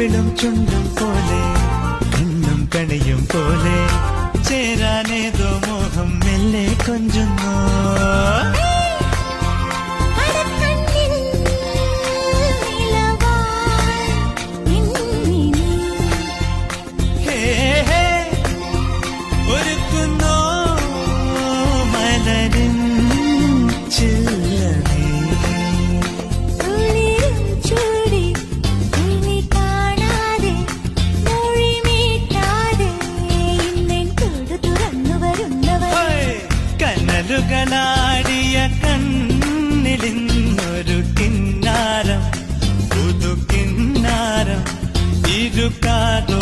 കവിളും ചുണ്ടും പോലെ കണ്ണും കണിയും പോലെ ചേരാനേതോ മോഹം മെല്ലെ കൊഞ്ചുന്നു. കനലുകളാടിയ കണ്ണിലിന്നൊരു കിന്നാരം പുതു കിന്നാരം ഇരുക്കാതോ